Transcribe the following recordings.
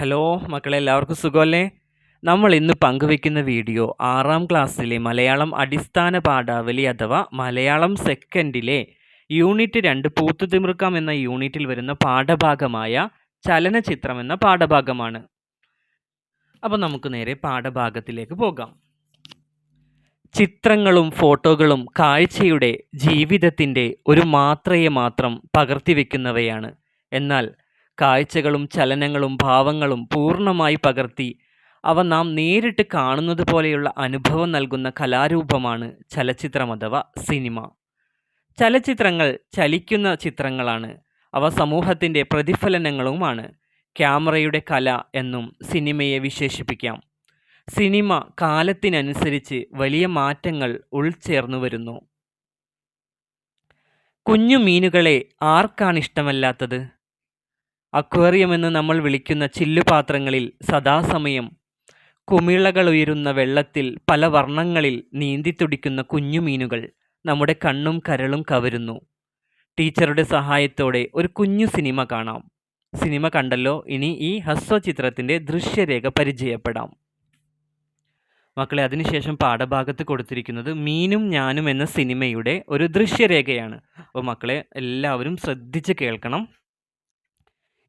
Hello മക്കളെ എല്ലാവർക്കും സുഖമല്ലേ? നമ്മൾ ഇന്ന് പങ്കുവെക്കുന്ന വീഡിയോ ആറാം ക്ലാസ്സിലെ മലയാളം അടിസ്ഥാന പാഠാവലി അഥവാ മലയാളം സെക്കൻഡിലെ യൂണിറ്റ് രണ്ട് പൂത്തുതിമിർക്കാം എന്ന യൂണിറ്റിൽ വരുന്ന പാഠഭാഗമായ ചലനചിത്രം എന്ന പാഠഭാഗമാണ്. അപ്പോൾ നമുക്ക് നേരെ പാഠഭാഗത്തിലേക്ക് പോകാം. ചിത്രങ്ങളും ഫോട്ടോകളും കാഴ്ചയുടെ ജീവിതത്തിന്റെ ഒരു മാത്രയെ മാത്രം പകർത്തിവെക്കുന്നവയാണ്. എന്നാൽ കാഴ്ചകളും ചലനങ്ങളും ഭാവങ്ങളും പൂർണമായി പകർത്തി അവ നാം നേരിട്ട് കാണുന്നത് പോലെയുള്ള അനുഭവം നൽകുന്ന കലാരൂപമാണ് ചലച്ചിത്രം അഥവാ സിനിമ. ചലച്ചിത്രങ്ങൾ ചലിക്കുന്ന ചിത്രങ്ങളാണ്. അവ സമൂഹത്തിന്റെ പ്രതിഫലനങ്ങളുമാണ്. ക്യാമറയുടെ കല എന്നും സിനിമയെ വിശേഷിപ്പിക്കാം. സിനിമ കാലത്തിനനുസരിച്ച് വലിയ മാറ്റങ്ങൾ ഉൾച്ചേർന്നു വരുന്നു. കുഞ്ഞു മീനുകളെ ആർക്കാണ് ഇഷ്ടമല്ലാത്തത്? അക്വേറിയം എന്ന് നമ്മൾ വിളിക്കുന്ന ചില്ലുപാത്രങ്ങളിൽ സദാസമയം കുമിളകൾ ഉയരുന്ന വെള്ളത്തിൽ പല വർണങ്ങളിൽ നീന്തിത്തുടിക്കുന്ന കുഞ്ഞുമീനുകൾ നമ്മുടെ കണ്ണും കരളും കവരുന്നു. ടീച്ചറുടെ സഹായത്തോടെ ഒരു കുഞ്ഞു സിനിമ കാണാം. സിനിമ കണ്ടല്ലോ ഇനി ഈ ഹസ്വചിത്രത്തിന്റെ ദൃശ്യരേഖ പരിചയപ്പെടാം. മക്കളെ അതിനുശേഷം പാഠഭാഗത്ത് കൊടുത്തിരിക്കുന്നത് മീനും ഞാനും എന്ന സിനിമയുടെ ഒരു ദൃശ്യരേഖയാണ്. അപ്പോൾ മക്കളെ എല്ലാവരും ശ്രദ്ധിച്ച് കേൾക്കണം.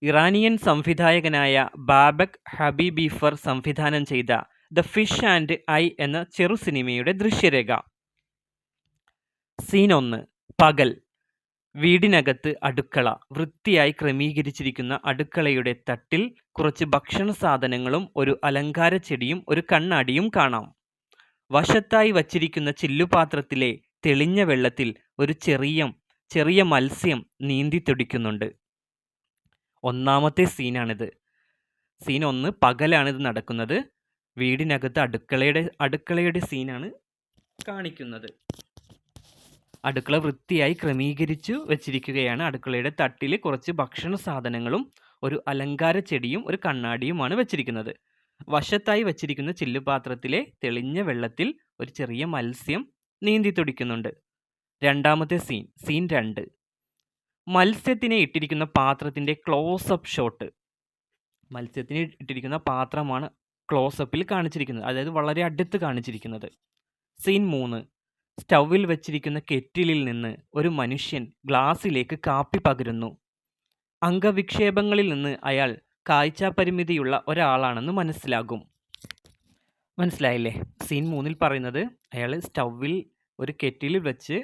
ഇറാനിയൻ സംവിധായകനായ ബാബക് ഹബീബീഫർ സംവിധാനം ചെയ്ത ദ ഫിഷ് ആൻഡ് ഐ എന്ന ചെറു സിനിമയുടെ ദൃശ്യരേഖ. സീൻ ഒന്ന് പകൽ. വീടിനകത്ത് അടുക്കള. വൃത്തിയായി ക്രമീകരിച്ചിരിക്കുന്ന അടുക്കളയുടെ തട്ടിൽ കുറച്ച് ഭക്ഷണ സാധനങ്ങളും ഒരു അലങ്കാര ചെടിയും ഒരു കണ്ണാടിയും കാണാം. വശത്തായി വച്ചിരിക്കുന്ന ചില്ലുപാത്രത്തിലെ തെളിഞ്ഞ വെള്ളത്തിൽ ഒരു ചെറിയ ചെറിയ മത്സ്യം നീന്തി തുടിക്കുന്നുണ്ട്. ഒന്നാമത്തെ സീനാണിത്. സീൻ ഒന്ന് പകലാണിത് നടക്കുന്നത്. വീടിനകത്ത് അടുക്കളയുടെ അടുക്കളയുടെ സീനാണ് കാണിക്കുന്നത്. അടുക്കള വൃത്തിയായി ക്രമീകരിച്ചു വെച്ചിരിക്കുകയാണ്. അടുക്കളയുടെ തട്ടിൽ കുറച്ച് ഭക്ഷണ സാധനങ്ങളും ഒരു അലങ്കാര ചെടിയും ഒരു കണ്ണാടിയുമാണ് വെച്ചിരിക്കുന്നത്. വശത്തായി വച്ചിരിക്കുന്ന ചില്ലുപാത്രത്തിലെ തെളിഞ്ഞ വെള്ളത്തിൽ ഒരു ചെറിയ മത്സ്യം നീന്തി തുടിക്കുന്നുണ്ട്. രണ്ടാമത്തെ സീൻ സീൻ രണ്ട്. മത്സ്യത്തിനെ ഇട്ടിരിക്കുന്ന പാത്രത്തിന്റെ ക്ലോസപ്പ് ഷോട്ട് മത്സ്യത്തിന് ഇട്ടിരിക്കുന്ന പാത്രമാണ് ക്ലോസപ്പിൽ കാണിച്ചിരിക്കുന്നത്. അതായത് വളരെ അടുത്ത് കാണിച്ചിരിക്കുന്നത്. സീൻ മൂന്ന്. സ്റ്റൗവിൽ വെച്ചിരിക്കുന്ന കെറ്റിലിൽ നിന്ന് ഒരു മനുഷ്യൻ ഗ്ലാസ്സിലേക്ക് കാപ്പി പകരുന്നു. അംഗവിക്ഷേപങ്ങളിൽ നിന്ന് അയാൾ കാഴ്ചാപരിമിതിയുള്ള ഒരാളാണെന്ന് മനസ്സിലാകും. മനസ്സിലായില്ലേ? സീൻ മൂന്നിൽ പറയുന്നത് അയാൾ സ്റ്റൗവിൽ ഒരു കെറ്റിലിൽ വെച്ച്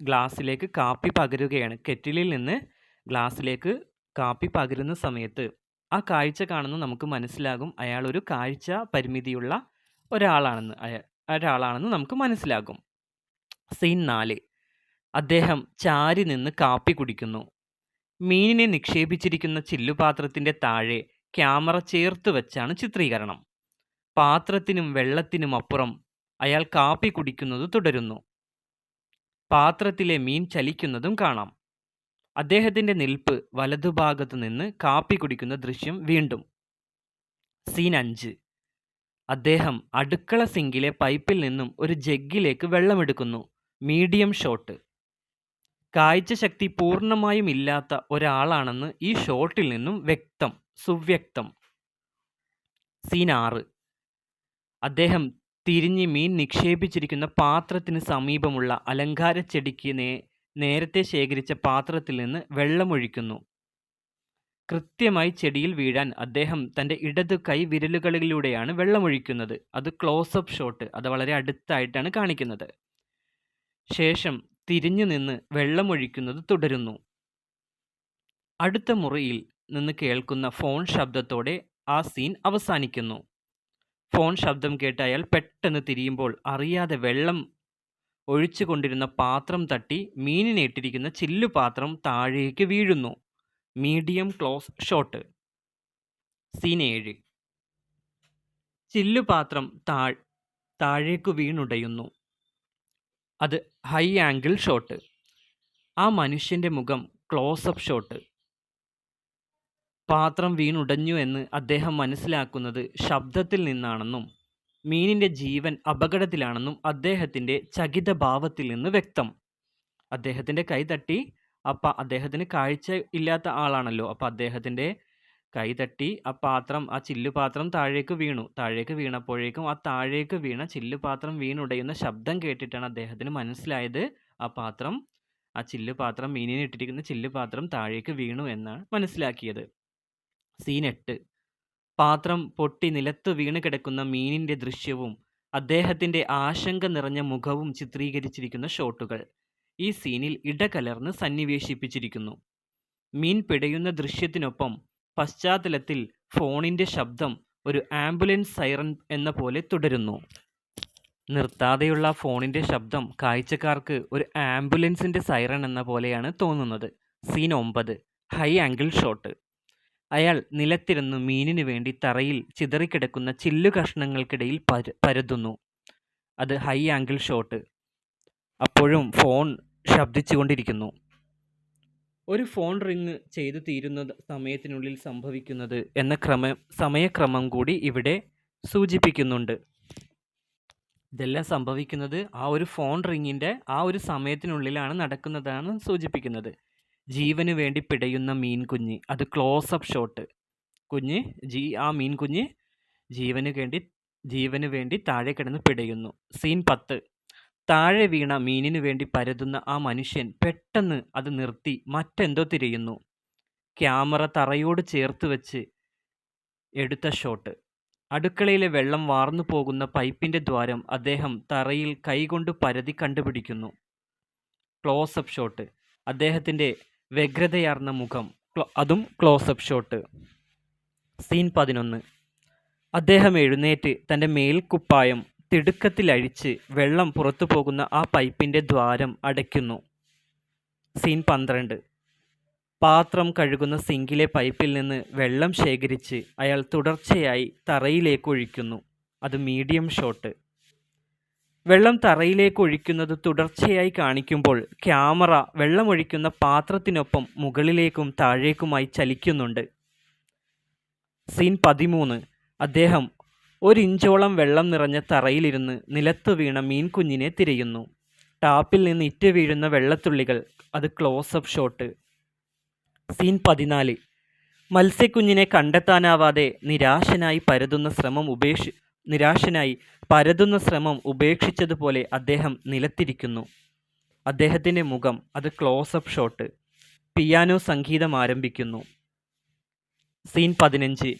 ഗ്ലാസ്സിലേക്ക് കാപ്പി പകരുകയാണ്. കെറ്റിലിൽ നിന്ന് ഗ്ലാസ്സിലേക്ക് കാപ്പി പകരുന്ന സമയത്ത് ആ കാഴ്ച കാണുന്ന നമുക്ക് മനസ്സിലാകും. അയാൾ ഒരു കാഴ്ച പരിമിതിയുള്ള ഒരാളാണെന്ന് അയാൾ ഒരാളാണെന്ന് നമുക്ക് മനസ്സിലാകും. സീൻ നാല്. അദ്ദേഹം ചാരി നിന്ന് കാപ്പി കുടിക്കുന്നു. മീനിനെ നിക്ഷേപിച്ചിരിക്കുന്ന ചില്ലുപാത്രത്തിന്റെ താഴെ ക്യാമറ ചേർത്ത് വെച്ചാണ് ചിത്രീകരണം. പാത്രത്തിനും വെള്ളത്തിനും അപ്പുറം അയാൾ കാപ്പി കുടിക്കുന്നത് തുടരുന്നു. പാത്രത്തിലെ മീൻ ചലിക്കുന്നതും കാണാം. അദ്ദേഹത്തിന്റെ നിൽപ്പ് വലതുഭാഗത്തു നിന്ന് കാപ്പി കുടിക്കുന്ന ദൃശ്യം വീണ്ടും. സീൻ അഞ്ച്. അദ്ദേഹം അടുക്കള സിങ്കിലെ പൈപ്പിൽ നിന്നും ഒരു ജഗ്ഗിലേക്ക് വെള്ളമെടുക്കുന്നു. Medium shot. കാഴ്ചശക്തി പൂർണമായും ഇല്ലാത്ത ഒരാളാണെന്ന് ഈ ഷോട്ടിൽ നിന്നും വ്യക്തം സുവ്യക്തം. സീൻ ആറ്. അദ്ദേഹം തിരിഞ്ഞ് മീൻ നിക്ഷേപിച്ചിരിക്കുന്ന പാത്രത്തിന് സമീപമുള്ള അലങ്കാര ചെടിക്ക് നേ നേരത്തെ ശേഖരിച്ച പാത്രത്തിൽ നിന്ന് വെള്ളമൊഴിക്കുന്നു. കൃത്യമായി ചെടിയിൽ വീഴാൻ അദ്ദേഹം തന്റെ ഇടത് കൈ വിരലുകളിലൂടെയാണ് വെള്ളമൊഴിക്കുന്നത്. അത് ക്ലോസപ്പ് ഷോട്ട് അത് വളരെ അടുത്തായിട്ടാണ് കാണിക്കുന്നത്. ശേഷം തിരിഞ്ഞു നിന്ന് വെള്ളമൊഴിക്കുന്നത് തുടരുന്നു. അടുത്ത മുറിയിൽ നിന്ന് കേൾക്കുന്ന ഫോൺ ശബ്ദത്തോടെ ആ സീൻ അവസാനിക്കുന്നു. ഫോൺ ശബ്ദം കേട്ട് അയാൾ പെട്ടെന്ന് തിരിയുമ്പോൾ അറിയാതെ വെള്ളം ഒഴിച്ചു കൊണ്ടിരുന്ന പാത്രം തട്ടി മീനിനെ ഇട്ടിരിക്കുന്ന ചില്ലുപാത്രം താഴേക്ക് വീഴുന്നു. Medium close shot. സീൻ ഏഴ്. ചില്ലുപാത്രം താ താഴേക്ക് വീണുടയുന്നു. അത് ഹൈ ആംഗിൾ ഷോട്ട്. ആ മനുഷ്യന്റെ മുഖം ക്ലോസപ്പ് ഷോട്ട്. പാത്രം വീണുടഞ്ഞു എന്ന് അദ്ദേഹം മനസ്സിലാക്കുന്നത് ശബ്ദത്തിൽ നിന്നാണെന്നും മീനിന്റെ ജീവൻ അപകടത്തിലാണെന്നും അദ്ദേഹത്തിന്റെ ചകിതഭാവത്തിൽ നിന്ന് വ്യക്തം അദ്ദേഹത്തിന്റെ കൈ തട്ടി അപ്പം അദ്ദേഹത്തിന് കാഴ്ച ഇല്ലാത്ത ആളാണല്ലോ അപ്പം അദ്ദേഹത്തിന്റെ കൈ തട്ടി ആ പാത്രം ആ ചില്ലുപാത്രം താഴേക്ക് വീണു. താഴേക്ക് വീണപ്പോഴേക്കും ആ താഴേക്ക് വീണ ചില്ലുപാത്രം വീണുടയുന്ന ശബ്ദം കേട്ടിട്ടാണ് അദ്ദേഹത്തിന് മനസ്സിലായത് ആ പാത്രം ആ ചില്ലുപാത്രം മീനിനെ ഇട്ടിരിക്കുന്ന ചില്ലുപാത്രം താഴേക്ക് വീണു എന്നാണ് മനസ്സിലാക്കിയത്. സീൻ എട്ട് പാത്രം പൊട്ടി നിലത്ത് വീണ് കിടക്കുന്ന മീനിന്റെ ദൃശ്യവും അദ്ദേഹത്തിന്റെ ആശങ്ക നിറഞ്ഞ മുഖവും ചിത്രീകരിച്ചിരിക്കുന്ന ഷോട്ടുകൾ ഈ സീനിൽ ഇടകലർന്ന് സന്നിവേശിപ്പിച്ചിരിക്കുന്നു. മീൻ പിടയുന്ന ദൃശ്യത്തിനൊപ്പം പശ്ചാത്തലത്തിൽ ഫോണിന്റെ ശബ്ദം ഒരു ആംബുലൻസ് സൈറൺ എന്നപോലെ തുടരുന്നു. നിർത്താതെയുള്ള ഫോണിന്റെ ശബ്ദം കാഴ്ചക്കാർക്ക് ഒരു ആംബുലൻസിന്റെ സൈറൺ എന്ന പോലെയാണ് തോന്നുന്നത്. സീൻ ഒമ്പത് ഹൈ ആംഗിൾ ഷോട്ട് അയാൾ നിലത്തിരുന്ന് മീനിനു വേണ്ടി തറയിൽ ചിതറിക്കിടക്കുന്ന ചില്ലുകഷണങ്ങൾക്കിടയിൽ പരതുന്നു. അത് ഹൈ ആംഗിൾ ഷോട്ട്. അപ്പോഴും ഫോൺ ശബ്ദിച്ചുകൊണ്ടിരിക്കുന്നു. ഒരു ഫോൺ റിങ് ചെയ്തു തീരുന്ന സമയത്തിനുള്ളിൽ സംഭവിക്കുന്നത് എന്ന സമയക്രമം കൂടി ഇവിടെ സൂചിപ്പിക്കുന്നുണ്ട്. ഇതെല്ലാം സംഭവിക്കുന്നത് ആ ഒരു ഫോൺ റിങ്ങിന്റെ ആ ഒരു സമയത്തിനുള്ളിലാണ് നടക്കുന്നതാണ് സൂചിപ്പിക്കുന്നത്. ജീവനു വേണ്ടി പിടയുന്ന മീൻകുഞ്ഞ്. അത് ക്ലോസ് അപ്പ് ഷോട്ട്. കുഞ്ഞ് ജീ ആ മീൻകുഞ്ഞ് ജീവന് വേണ്ടി ജീവന് വേണ്ടി താഴെ കിടന്ന് പിടയുന്നു. സീൻ 10 താഴെ വീണ മീനിനു വേണ്ടി പരതുന്ന ആ മനുഷ്യൻ പെട്ടെന്ന് അത് നിർത്തി മറ്റെന്തോ തിരയുന്നു. ക്യാമറ തറയോട് ചേർത്ത് വെച്ച് എടുത്ത ഷോട്ട്. അടുക്കളയിലെ വെള്ളം വാർന്നു പോകുന്ന പൈപ്പിന്റെ ദ്വാരം അദ്ദേഹം തറയിൽ കൈകൊണ്ട് പരതി കണ്ടുപിടിക്കുന്നു. Close up shot. അദ്ദേഹത്തിന്റെ വ്യഗ്രതയാർന്ന മുഖം. അതും ക്ലോസപ്പ് ഷോട്ട്. സീൻ 11 അദ്ദേഹം എഴുന്നേറ്റ് തന്റെ മേൽക്കുപ്പായം തിടുക്കത്തിലഴിച്ച് വെള്ളം പുറത്തു പോകുന്ന ആ പൈപ്പിന്റെ ദ്വാരം അടയ്ക്കുന്നു. സീൻ 12 പാത്രം കഴുകുന്ന സിങ്കിലെ പൈപ്പിൽ നിന്ന് വെള്ളം ശേഖരിച്ച് അയാൾ തുടർച്ചയായി തറയിലേക്ക് ഒഴിക്കുന്നു അത് മീഡിയം ഷോട്ട്. വെള്ളം തറയിലേക്ക് ഒഴിക്കുന്നത് തുടർച്ചയായി കാണിക്കുമ്പോൾ ക്യാമറ വെള്ളമൊഴിക്കുന്ന പാത്രത്തിനൊപ്പം മുകളിലേക്കും താഴേക്കുമായി ചലിക്കുന്നുണ്ട്. സീൻ 13 അദ്ദേഹം ഒരിഞ്ചോളം വെള്ളം നിറഞ്ഞ തറയിലിരുന്ന് നിലത്തു വീണ മീൻകുഞ്ഞിനെ തിരയുന്നു. ടാപ്പിൽ നിന്ന് ഇറ്റ് വീഴുന്ന വെള്ളത്തുള്ളികൾ. അത് ക്ലോസപ്പ് ഷോട്ട്. സീൻ 14 മത്സ്യക്കുഞ്ഞിനെ കണ്ടെത്താനാവാതെ നിരാശനായി പരതുന്ന ശ്രമം ഉപേക്ഷി നിരാശനായി പരതുന്ന ശ്രമം ഉപേക്ഷിച്ചതുപോലെ അദ്ദേഹം നിലത്തിരിക്കുന്നു. അദ്ദേഹത്തിന്റെ മുഖം. അത് ക്ലോസപ്പ് ഷോട്ട്. പിയാനോ സംഗീതം ആരംഭിക്കുന്നു. Scene 15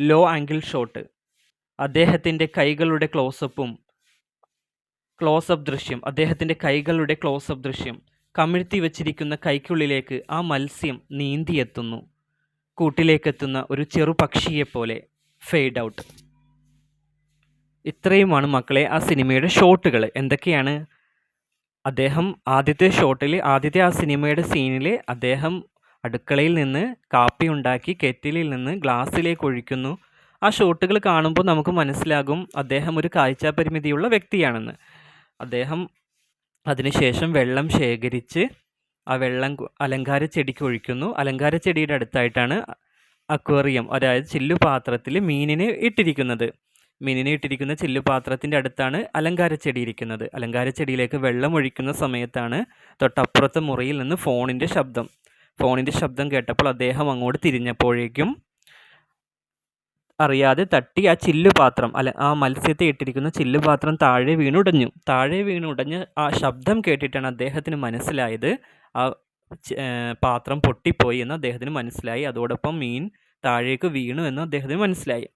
low angle shot. അദ്ദേഹത്തിന്റെ കൈകളുടെ ക്ലോസപ്പും ക്ലോസപ്പ് ദൃശ്യം. അദ്ദേഹത്തിന്റെ കൈകളുടെ ക്ലോസപ്പ് ദൃശ്യം. കമിഴ്ത്തി വച്ചിരിക്കുന്ന കൈക്കുള്ളിലേക്ക് ആ മത്സ്യം നീന്തിയെത്തുന്നു. കൂട്ടിലേക്കെത്തുന്ന ഒരു ചെറുപക്ഷിയെപ്പോലെ. Fade out. ഇത്രയുമാണ് മക്കളെ ആ സിനിമയുടെ ഷോട്ടുകൾ. എന്തൊക്കെയാണ്? അദ്ദേഹം ആദ്യത്തെ ഷോട്ടിൽ ആദ്യത്തെ ആ സിനിമയുടെ സീനിൽ അദ്ദേഹം അടുക്കളയിൽ നിന്ന് കാപ്പി ഉണ്ടാക്കി കെറ്റിലിൽ നിന്ന് ഗ്ലാസ്സിലേക്ക് ഒഴിക്കുന്നു. ആ ഷോട്ടുകൾ കാണുമ്പോൾ നമുക്ക് മനസ്സിലാകും അദ്ദേഹം ഒരു കാഴ്ചാപരിമിതിയുള്ള വ്യക്തിയാണെന്ന്. അദ്ദേഹം അതിനുശേഷം വെള്ളം ശേഖരിച്ച് ആ വെള്ളം അലങ്കാര ചെടിക്ക് ഒഴിക്കുന്നു. അലങ്കാര ചെടിയുടെ അടുത്തായിട്ടാണ് അക്വേറിയം അതായത് ചില്ലുപാത്രത്തിൽ മീനിനെ ഇട്ടിരിക്കുന്നത്. മീനിനെ ഇട്ടിരിക്കുന്ന ചില്ലുപാത്രത്തിന്റെ അടുത്താണ് അലങ്കാര ചെടി ഇരിക്കുന്നത്. അലങ്കാര ചെടിയിലേക്ക് വെള്ളം ഒഴിക്കുന്ന സമയത്താണ് തൊട്ടപ്പുറത്തെ മുറിയിൽ നിന്ന് ഫോണിന്റെ ശബ്ദം. ഫോണിന്റെ ശബ്ദം കേട്ടപ്പോൾ അദ്ദേഹം അങ്ങോട്ട് തിരിഞ്ഞപ്പോഴേക്കും അറിയാതെ തട്ടി ആ ചില്ലുപാത്രം അല്ല ആ മത്സ്യത്തെ ഇട്ടിരിക്കുന്ന ചില്ലുപാത്രം താഴെ വീണുടഞ്ഞു. താഴെ വീണുടഞ്ഞ് ആ ശബ്ദം കേട്ടിട്ടാണ് അദ്ദേഹത്തിന് മനസ്സിലായത് ആ പാത്രം പൊട്ടിപ്പോയി എന്ന് അദ്ദേഹത്തിന് മനസ്സിലായി. അതോടൊപ്പം മീൻ താഴേക്ക് വീണു എന്ന് അദ്ദേഹത്തിന് മനസ്സിലായി.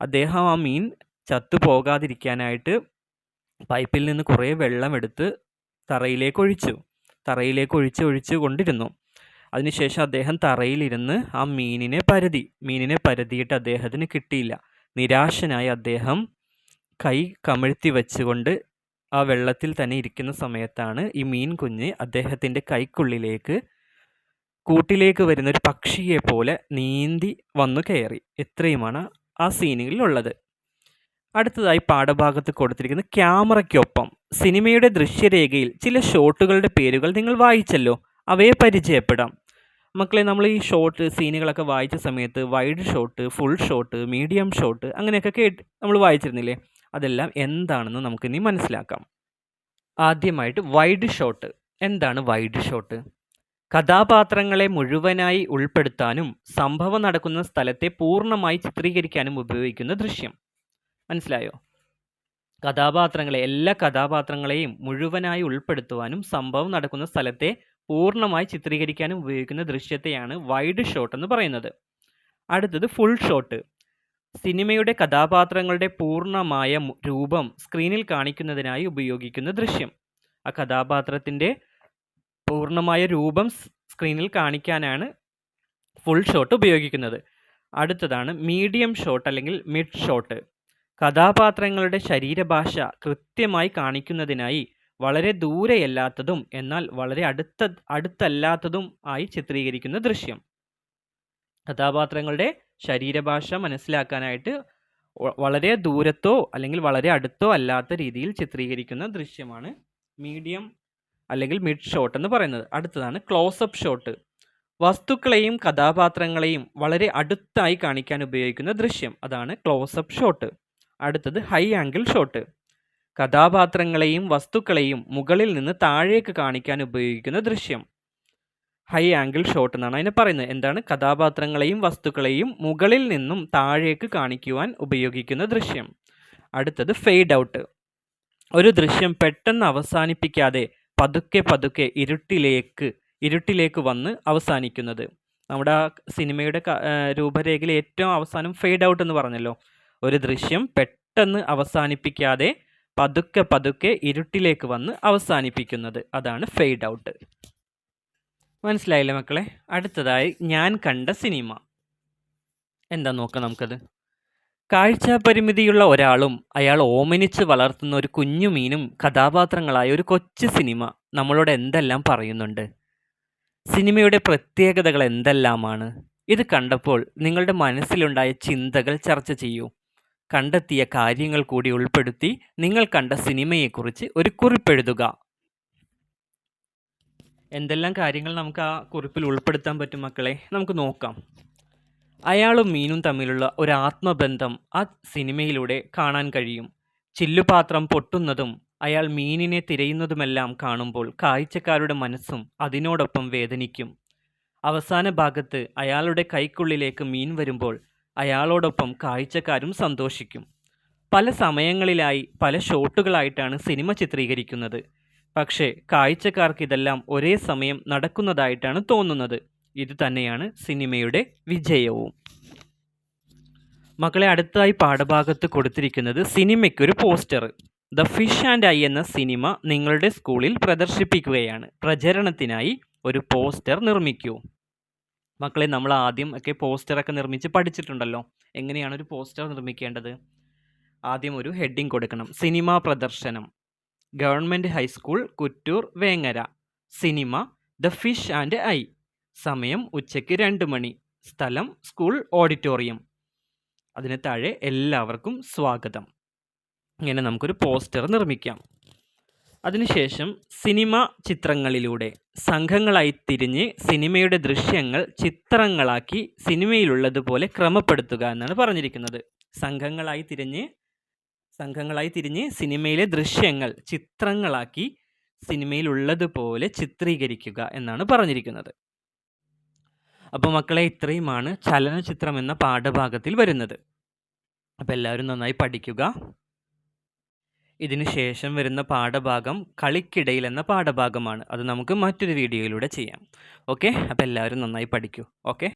അദ്ദേഹം ആ മീൻ ചത്തു പോകാതിരിക്കാനായിട്ട് പൈപ്പിൽ നിന്ന് കുറേ വെള്ളം എടുത്ത് തറയിലേക്ക് ഒഴിച്ചു. തറയിലേക്ക് ഒഴിച്ച് ഒഴിച്ച് കൊണ്ടിരുന്നു. അതിനുശേഷം അദ്ദേഹം തറയിലിരുന്ന് ആ മീനിനെ പരതി. മീനിനെ പരതിയിട്ട് അദ്ദേഹത്തിന് കിട്ടിയില്ല. നിരാശനായി അദ്ദേഹം കൈ കമിഴ്ത്തി വെച്ചുകൊണ്ട് ആ വെള്ളത്തിൽ തന്നെ ഇരിക്കുന്ന സമയത്താണ് ഈ മീൻ കുഞ്ഞ് അദ്ദേഹത്തിന്റെ കൈക്കുള്ളിലേക്ക് കൂട്ടിലേക്ക് വരുന്ന ഒരു പക്ഷിയെ പോലെ നീന്തി വന്നു കയറി. ഇത്രയുമാണ് ആ സീനുകളിൽ ഉള്ളത്. അടുത്തതായി പാഠഭാഗത്ത് കൊടുത്തിരിക്കുന്ന ക്യാമറയ്ക്കൊപ്പം സിനിമയുടെ ദൃശ്യരേഖയിൽ ചില ഷോട്ടുകളുടെ പേരുകൾ നിങ്ങൾ വായിച്ചല്ലോ. അവയെ പരിചയപ്പെടാം. മക്കളെ നമ്മൾ ഈ ഷോട്ട് സീനുകളൊക്കെ വായിച്ച സമയത്ത് wide shot, full shot, medium shot അങ്ങനെയൊക്കെ കേട്ട് നമ്മൾ വായിച്ചിരുന്നില്ലേ? അതെല്ലാം എന്താണെന്ന് നമുക്കിനി മനസ്സിലാക്കാം. ആദ്യമായിട്ട് വൈഡ് ഷോട്ട്. എന്താണ് വൈഡ് ഷോട്ട്? കഥാപാത്രങ്ങളെ മുഴുവനായി ഉൾപ്പെടുത്താനും സംഭവം നടക്കുന്ന സ്ഥലത്തെ പൂർണമായി ചിത്രീകരിക്കാനും ഉപയോഗിക്കുന്ന ദൃശ്യം. മനസ്സിലായോ? കഥാപാത്രങ്ങളെ എല്ലാ കഥാപാത്രങ്ങളെയും മുഴുവനായി ഉൾപ്പെടുത്തുവാനും സംഭവം നടക്കുന്ന സ്ഥലത്തെ പൂർണമായി ചിത്രീകരിക്കാനും ഉപയോഗിക്കുന്ന ദൃശ്യത്തെയാണ് വൈഡ് ഷോട്ട് എന്ന് പറയുന്നത്. അടുത്തത് ഫുൾ ഷോട്ട് സിനിമയുടെ കഥാപാത്രങ്ങളുടെ പൂർണമായ രൂപം സ്ക്രീനിൽ കാണിക്കുന്നതിനായി ഉപയോഗിക്കുന്ന ദൃശ്യം. ആ കഥാപാത്രത്തിന്റെ പൂർണമായ രൂപം സ്ക്രീനിൽ കാണിക്കാനാണ് ഫുൾ ഷോട്ട് ഉപയോഗിക്കുന്നത്. അടുത്തതാണ് മീഡിയം ഷോട്ട് അല്ലെങ്കിൽ മിഡ് ഷോട്ട് കഥാപാത്രങ്ങളുടെ ശരീരഭാഷ കൃത്യമായി കാണിക്കുന്നതിനായി വളരെ ദൂരെയല്ലാത്തതും എന്നാൽ വളരെ അടുത്ത അടുത്തല്ലാത്തതും ആയി ചിത്രീകരിക്കുന്ന ദൃശ്യം. കഥാപാത്രങ്ങളുടെ ശരീരഭാഷ മനസ്സിലാക്കാനായിട്ട് വളരെ ദൂരത്തോ അല്ലെങ്കിൽ വളരെ അടുത്തോ അല്ലാത്ത രീതിയിൽ ചിത്രീകരിക്കുന്ന ദൃശ്യമാണ് മീഡിയം അല്ലെങ്കിൽ മിഡ് ഷോട്ട് എന്ന് പറയുന്നത്. അടുത്തതാണ് ക്ലോസപ്പ് ഷോട്ട് വസ്തുക്കളെയും കഥാപാത്രങ്ങളെയും വളരെ അടുത്തായി കാണിക്കാൻ ഉപയോഗിക്കുന്ന ദൃശ്യം. അതാണ് ക്ലോസപ്പ് ഷോട്ട് അടുത്തത് ഹൈ ആംഗിൾ ഷോട്ട് കഥാപാത്രങ്ങളെയും വസ്തുക്കളെയും മുകളിൽ നിന്ന് താഴേക്ക് കാണിക്കാൻ ഉപയോഗിക്കുന്ന ദൃശ്യം. ഹൈ ആംഗിൾ ഷോട്ട് എന്നാണ് അതിനെ പറയുന്നത്. എന്താണ്? കഥാപാത്രങ്ങളെയും വസ്തുക്കളെയും മുകളിൽ നിന്നും താഴേക്ക് കാണിക്കുവാൻ ഉപയോഗിക്കുന്ന ദൃശ്യം. അടുത്തത് ഫെയ്ഡ് ഔട്ട് ഒരു ദൃശ്യം പെട്ടെന്ന് അവസാനിപ്പിക്കാതെ പതുക്കെ പതുക്കെ ഇരുട്ടിലേക്ക് ഇരുട്ടിലേക്ക് വന്ന് അവസാനിക്കുന്നത്. നമ്മുടെ ആ സിനിമയുടെ രൂപരേഖയിൽ ഏറ്റവും അവസാനം ഫെയ്ഡ് ഔട്ട് എന്ന് പറഞ്ഞല്ലോ. ഒരു ദൃശ്യം പെട്ടെന്ന് അവസാനിപ്പിക്കാതെ പതുക്കെ പതുക്കെ ഇരുട്ടിലേക്ക് വന്ന് അവസാനിപ്പിക്കുന്നത്. അതാണ് ഫെയ്ഡ് ഔട്ട് മനസ്സിലായില്ലേ മക്കളെ? അടുത്തതായി ഞാൻ കണ്ട സിനിമ. എന്താ നോക്കാം നമുക്കത്? കാഴ്ചാപരിമിതിയുള്ള ഒരാളും അയാൾ ഓമനിച്ച് വളർത്തുന്ന ഒരു കുഞ്ഞുമീനും കഥാപാത്രങ്ങളായ ഒരു കൊച്ചു സിനിമ നമ്മളോട് എന്തെല്ലാം പറയുന്നുണ്ട്? സിനിമയുടെ പ്രത്യേകതകൾ എന്തെല്ലാമാണ്? ഇത് കണ്ടപ്പോൾ നിങ്ങളുടെ മനസ്സിലുണ്ടായ ചിന്തകൾ ചർച്ച ചെയ്യൂ. കണ്ടെത്തിയ കാര്യങ്ങൾ കൂടി ഉൾപ്പെടുത്തി നിങ്ങൾ കണ്ട സിനിമയെക്കുറിച്ച് ഒരു കുറിപ്പെഴുതുക. എന്തെല്ലാം കാര്യങ്ങൾ നമുക്ക് ആ കുറിപ്പിൽ ഉൾപ്പെടുത്താൻ പറ്റും മക്കളെ? നമുക്ക് നോക്കാം. അയാളും മീനും തമ്മിലുള്ള ഒരു ആത്മബന്ധം ആ സിനിമയിലൂടെ കാണാൻ കഴിയും. ചില്ലുപാത്രം പൊട്ടുന്നതും അയാൾ മീനിനെ തിരയുന്നതുമെല്ലാം കാണുമ്പോൾ കാഴ്ചക്കാരുടെ മനസ്സും അതിനോടൊപ്പം വേദനിക്കും. അവസാന ഭാഗത്ത് അയാളുടെ കൈക്കുള്ളിലേക്ക് മീൻ വരുമ്പോൾ അയാളോടൊപ്പം കാഴ്ചക്കാരും സന്തോഷിക്കും. പല സമയങ്ങളിലായി പല ഷോട്ടുകളായിട്ടാണ് സിനിമ ചിത്രീകരിക്കുന്നത്. പക്ഷേ കാഴ്ചക്കാർക്ക് ഇതെല്ലാം ഒരേ സമയം നടക്കുന്നതായിട്ടാണ് തോന്നുന്നത്. ഇത് തന്നെയാണ് സിനിമയുടെ വിജയവും. മക്കളെ അടുത്തായി പാഠഭാഗത്ത് കൊടുത്തിരിക്കുന്നത് സിനിമയ്ക്കൊരു poster the fish and I എന്ന സിനിമ നിങ്ങളുടെ സ്കൂളിൽ പ്രദർശിപ്പിക്കുകയാണ്. പ്രചരണത്തിനായി ഒരു പോസ്റ്റർ നിർമ്മിക്കൂ. മക്കളെ നമ്മൾ ആദ്യം ഒക്കെ പോസ്റ്ററൊക്കെ നിർമ്മിച്ച് പഠിച്ചിട്ടുണ്ടല്ലോ. എങ്ങനെയാണ് ഒരു പോസ്റ്റർ നിർമ്മിക്കേണ്ടത്? ആദ്യം ഒരു ഹെഡിങ് കൊടുക്കണം. സിനിമ പ്രദർശനം. Government high school Kuttur Vengara. Cinema the fish and I. സമയം ഉച്ചയ്ക്ക് രണ്ട് മണി. സ്ഥലം സ്കൂൾ ഓഡിറ്റോറിയം. അതിന് താഴെ എല്ലാവർക്കും സ്വാഗതം. ഇങ്ങനെ നമുക്കൊരു പോസ്റ്റർ നിർമ്മിക്കാം. അതിനുശേഷം സിനിമ ചിത്രങ്ങളിലൂടെ സംഘങ്ങളായി തിരിഞ്ഞ് സിനിമയുടെ ദൃശ്യങ്ങൾ ചിത്രങ്ങളാക്കി സിനിമയിലുള്ളതുപോലെ ക്രമപ്പെടുത്തുക എന്നാണ് പറഞ്ഞിരിക്കുന്നത്. സംഘങ്ങളായി തിരിഞ്ഞ് സംഘങ്ങളായി തിരിഞ്ഞ് സിനിമയിലെ ദൃശ്യങ്ങൾ ചിത്രങ്ങളാക്കി സിനിമയിലുള്ളതുപോലെ ചിത്രീകരിക്കുക എന്നാണ് പറഞ്ഞിരിക്കുന്നത്. അപ്പോൾ മക്കളെ ഇത്രയുമാണ് ചലനചിത്രം എന്ന പാഠഭാഗത്തിൽ വരുന്നത്. അപ്പോൾ എല്ലാവരും നന്നായി പഠിക്കുക. ഇതിന് ശേഷം വരുന്ന പാഠഭാഗം കളിക്കിടയിൽ എന്ന പാഠഭാഗമാണ്. അത് നമുക്ക് മറ്റൊരു വീഡിയോയിലൂടെ ചെയ്യാം. ഓക്കെ? അപ്പോൾ എല്ലാവരും നന്നായി പഠിക്കൂ. ഓക്കെ?